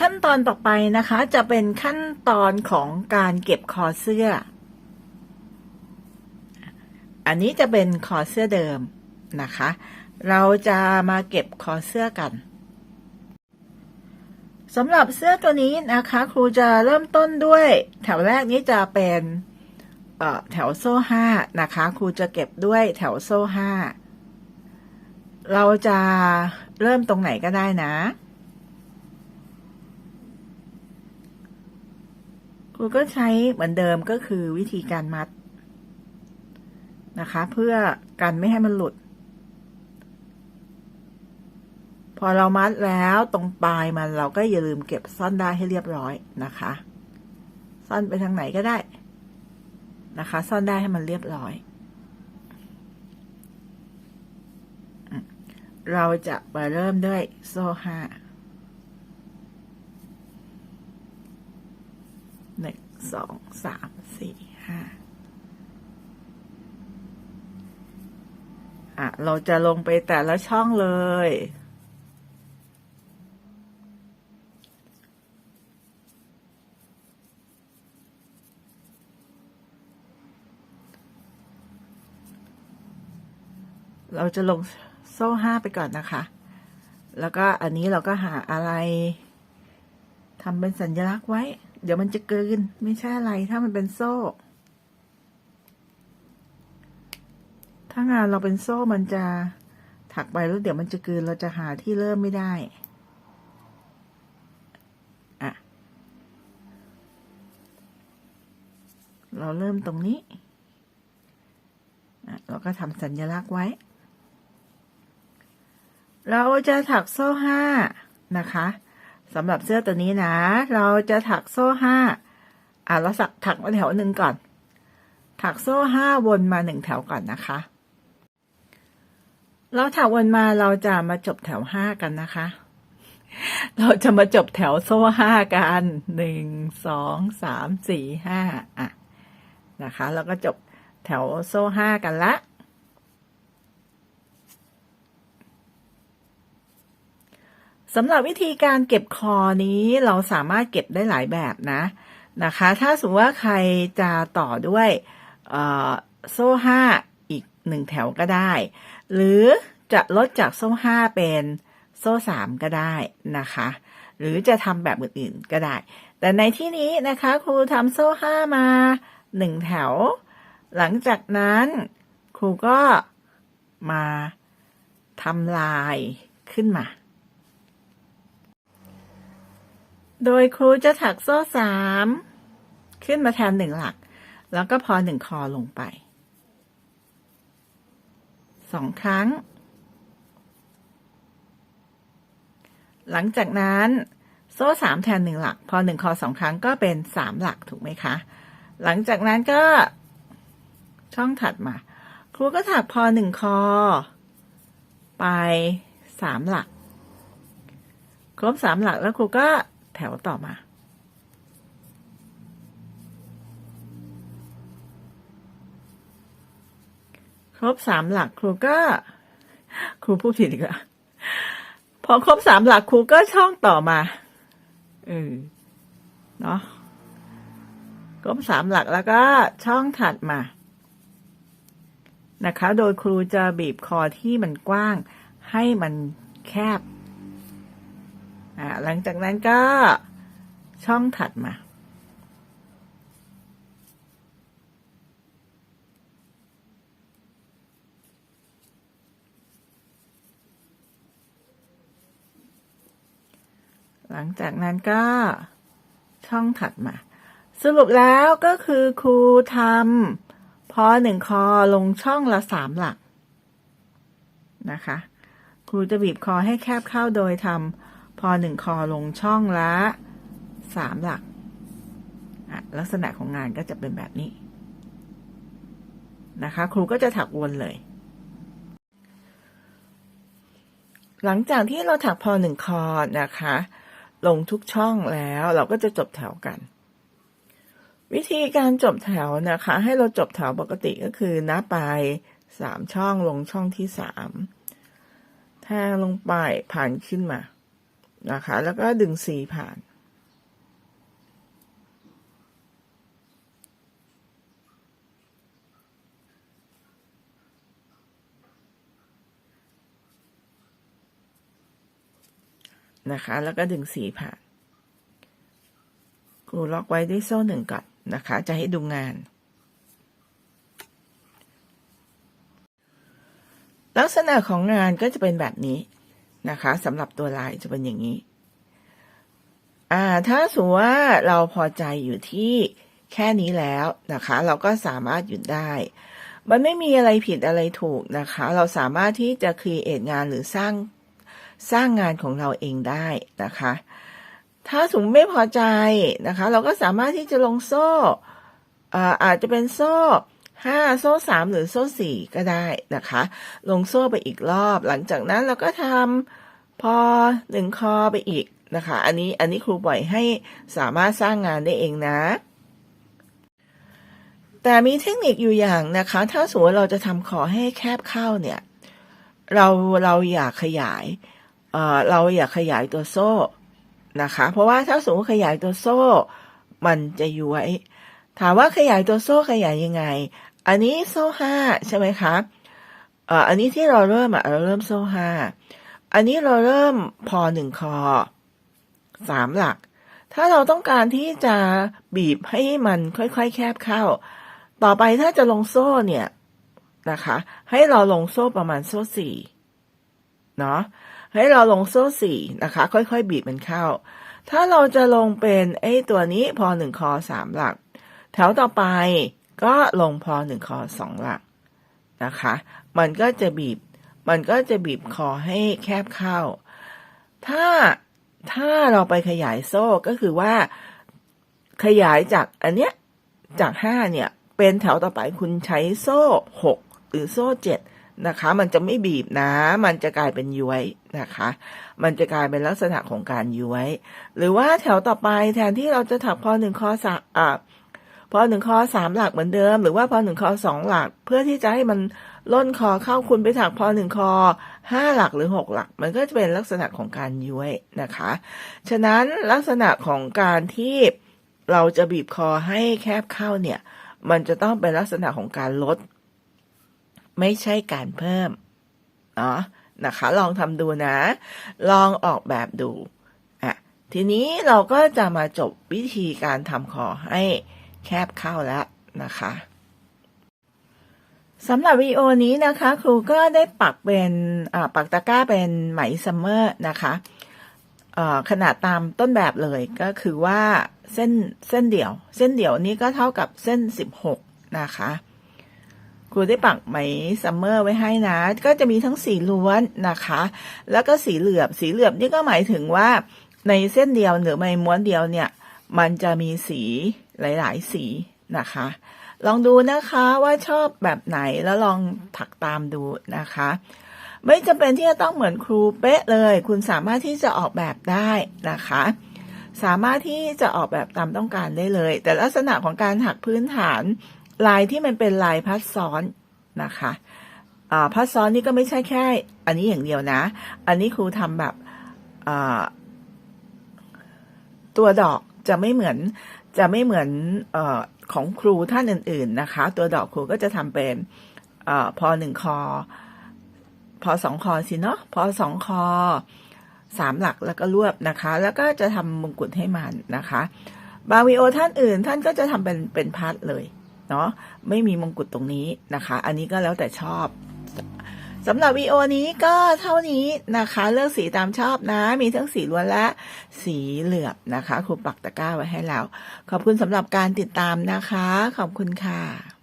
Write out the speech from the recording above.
ขั้นตอนต่อไปนะคะจะเป็นขั้นตอนของการเก็บคอเสื้อ อันนี้จะเป็นคอเสื้อเดิมนะคะ เราจะมาเก็บคอเสื้อกันสำหรับเสื้อตัวนี้นะคะ ครูจะเริ่มต้นด้วย แถวแรกนี้จะเป็นแถวโซ่ห้านะคะ ครูจะเก็บด้วยแถวโซ่ห้าเราจะเริ่มตรงไหนก็ได้นะ ครูก็ใช้เหมือนเดิมก็คือวิธีการมัดนะคะ เพื่อกันไม่ให้มันหลุด พอเรามัดแล้วตรงปลายมันเราก็อย่าลืมเก็บซ่อนได้ให้เรียบร้อยนะคะ ซ่อนไปทางไหนก็ได้นะคะ ซ่อนได้ให้มันเรียบร้อย เราจะมาเริ่มด้วยโซ่ห้าหนึ่ง สองสามสี่ห้าอะ เราจะลงไปแต่ละช่องเลย เราจะลงโซ่ห้าไปก่อนนะคะ แล้วก็อันนี้เราก็หาอะไรทำเป็นสัญลักษณ์ไว้ เดี๋ยวมันจะเกิน ไม่ใช่อะไร ถ้ามันเป็นโซ่ ถ้างานเราเป็นโซ่มันจะถักไปแล้วเดี๋ยวมันจะเกินเราจะหาที่เริ่มไม่ได้อะเราเริ่มตรงนี้อะเราก็ทำสัญลักษณ์ไว้ เราจะถักโซ่ห้านะคะ สำหรับเสื้อตัวนี้นะ เราจะถักโซ่ห้าอะเราสักถักมาแถวหนึ่งก่อน ถักโซ่ห้าวนมาหนึ่งแถวก่อนนะคะ เราถักวนมาเราจะมาจบแถวห้ากันนะคะ เราจะมาจบแถวโซ่ห้ากันหนึ่งสองสามสี่ห้าอะนะคะ แล้วก็จบแถวโซ่ห้ากันละ สำหรับวิธีการเก็บคอนี้เราสามารถเก็บได้หลายแบบนะนะคะ ถ้าสมมติว่าใครจะต่อด้วยโซ่ห้าอีกหนึ่งแถวก็ได้ หรือจะลดจากโซ่ห้าเป็นโซ่สามก็ได้นะคะ หรือจะทำแบบอื่นๆก็ได้ แต่ในที่นี้นะคะครูทำโซ่ห้ามาหนึ่งแถว หลังจากนั้นครูก็มาทำลายขึ้นมา โดยครูจะถักโซ่สามขึ้นมาแทนหนึ่งหลัก แล้วก็พอหนึ่งคอลงไปสองครั้ง หลังจากนั้นโซ่สามแทนหนึ่งหลัก พอหนึ่งคอสองครั้งก็เป็นสามหลักถูกไหมคะ หลังจากนั้นก็ช่องถัดมา ครูก็ถักพอหนึ่งคอ ไปสามหลัก ครบสามหลักแล้วครูก็ แถวต่อมา ครบสามหลักครูก็ ครูพูดผิดอีกแล้วพอครบสามหลักครูก็ช่องต่อมาเออเนาะครบสามหลักแล้วก็ช่องถัดมานะคะ โดยครูจะบีบคอที่มันกว้างให้มันแคบ หลังจากนั้นก็ช่องถัดมา หลังจากนั้นก็ช่องถัดมา สรุปแล้วก็คือครูทำพอหนึ่งคอลงช่องละสามหลักนะคะ ครูจะบีบคอให้แคบเข้าโดยทำ พอหนึ่งคอลงช่องละสามหลัก ลักษณะของงานก็จะเป็นแบบนี้ นะคะ ครูก็จะถักวนเลย หลังจากที่เราถักพอหนึ่งคอนะคะ ลงทุกช่องแล้วเราก็จะจบแถวกัน วิธีการจบแถวนะคะ ให้เราจบแถวปกติก็คือนับไปสามช่องลงช่องที่สามแทงลงไปผ่านขึ้นมา นะคะ แล้วก็ดึงสีผ่าน นะคะ แล้วก็ดึงสีผ่านครูล็อกไว้ด้วยโซ่หนึ่งก่อนนะคะ จะให้ดูงาน ลักษณะของงานก็จะเป็นแบบนี้ นะคะสำหรับตัวลายจะเป็นอย่างนี้ อ่า ถ้าสมมติว่าเราพอใจอยู่ที่แค่นี้แล้วนะคะ เราก็สามารถหยุดได้ มันไม่มีอะไรผิดอะไรถูกนะคะ เราสามารถที่จะครีเอทงานหรือสร้างสร้างงานของเราเองได้นะคะ ถ้าสมมติไม่พอใจนะคะ เราก็สามารถที่จะลงโซ่อ่าอาจจะเป็นโซ่ ห้าโซ่สามหรือโซ่สี่ก็ได้นะคะ ลงโซ่ไปอีกรอบ หลังจากนั้นเราก็ทำพอหนึ่งคอไปอีกนะคะ อันนี้อันนี้ครูปล่อยให้สามารถสร้างงานได้เองนะ แต่มีเทคนิคอยู่อย่างนะคะ ถ้าสมมติเราจะทำคอให้แคบเข้าเนี่ย เราเราอยากขยายเอ่อเราอยากขยายตัวโซ่นะคะ เพราะว่าถ้าสมมติขยายตัวโซ่ มันจะย้วยถามว่าขยายตัวโซ่ขยายยังไง อันนี้โซ่ห้าใช่ไหมคะเอ่ออันนี้ที่เราเริ่มอะเราเริ่มโซ่ห้าอันนี้เราเริ่มพอหนึ่งคอสามหลัก ถ้าเราต้องการที่จะบีบให้มันค่อยๆ แคบเข้า ต่อไปถ้าจะลงโซ่เนี่ยนะคะ ให้เราลงโซ่ประมาณโซ่สี่เนาะให้เราลงโซ่สี่นะคะ ค่อยๆ บีบมันเข้า ถ้าเราจะลงเป็นไอ้ตัวนี้พอหนึ่งคอสามหลัก แถวต่อไป ก็ลงพอหนึ่งคอสองหลักนะคะ มันก็จะบีบ มันก็จะบีบคอให้แคบเข้า ถ้าถ้าเราไปขยายโซ่ก็คือว่าขยายจากอันเนี้ยจากห้าเนี่ย เป็นแถวต่อไปคุณใช้โซ่หกหรือโซ่เจ็ดนะคะ มันจะไม่บีบนะ มันจะกลายเป็นย้วยนะคะ มันจะกลายเป็นลักษณะของการย้วย หรือว่าแถวต่อไปแทนที่เราจะถักพอหนึ่งคอสามอ่า พอหนึ่งคอสามหลักเหมือนเดิม หรือว่าพอหนึ่งคอสองหลัก เพื่อที่จะให้มันล่นคอเข้าคุณไปถักพอหนึ่งคอห้าหลักหรือหกหลัก มันก็จะเป็นลักษณะของการย้วยนะคะ ฉะนั้นลักษณะของการที่เราจะบีบคอให้แคบเข้าเนี่ย มันจะต้องเป็นลักษณะของการลด ไม่ใช่การเพิ่มเนาะนะคะ ลองทำดูนะ ลองออกแบบดูอะทีนี้เราก็จะมาจบวิธีการทำคอให้ แคบเข้าแล้วนะคะสำหรับวีโอนี้นะคะ ครูก็ได้ปักเป็นปักตะกร้าเป็นไหมซัมเมอร์นะคะขนาดตามต้นแบบเลยก็คือว่าเส้นเส้นเดี่ยว เส้นเดี่ยวนี้ก็เท่ากับเส้น 16 นะคะครูได้ปักไหมซัมเมอร์ไว้ให้นะ ก็จะมีทั้งสีล้วนนะคะ แล้วก็สีเหลือบสีเหลือบนี่ก็หมายถึงว่าในเส้นเดียวหรือไม่ม้วนเดียวเนี่ย มันจะมีสี หลาย ๆ สีนะคะ ลองดูนะคะว่าชอบแบบไหนแล้วลองถักตามดูนะคะ ไม่จำเป็นที่จะต้องเหมือนครูเป๊ะเลย คุณสามารถที่จะออกแบบได้นะคะ สามารถที่จะออกแบบตามต้องการได้เลย แต่ลักษณะของการถักพื้นฐานลายที่มันเป็นลายพัดซ้อนนะคะพัดซ้อนนี่ก็ไม่ใช่แค่ อันนี้อย่างเดียวนะ อันนี้ครูทำแบบตัวดอก จะไม่เหมือนจะไม่เหมือนอของครูท่านอื่น ๆนะคะ ตัวดอกครูก็จะทำเป็นอพอหนึ่งคอ พอสองคอสิเนาะพอสองคอสามหลักแล้วก็รวบนะคะ แล้วก็จะทำมงกุฎให้มันนะคะ บาวีโอท่านอื่นท่านก็จะทำเป็นเป็นพัดเลยเนาะไม่มีมงกุฎตรงนี้นะคะ อันนี้ก็แล้วแต่ชอบ สำหรับวีโอนี้ก็เท่านี้นะคะ เลือกสีตามชอบนะ มีทั้งสีล้วนและสีเหลือบนะคะครูปักตะกร้าไว้ให้แล้ว ขอบคุณสำหรับการติดตามนะคะ ขอบคุณค่ะ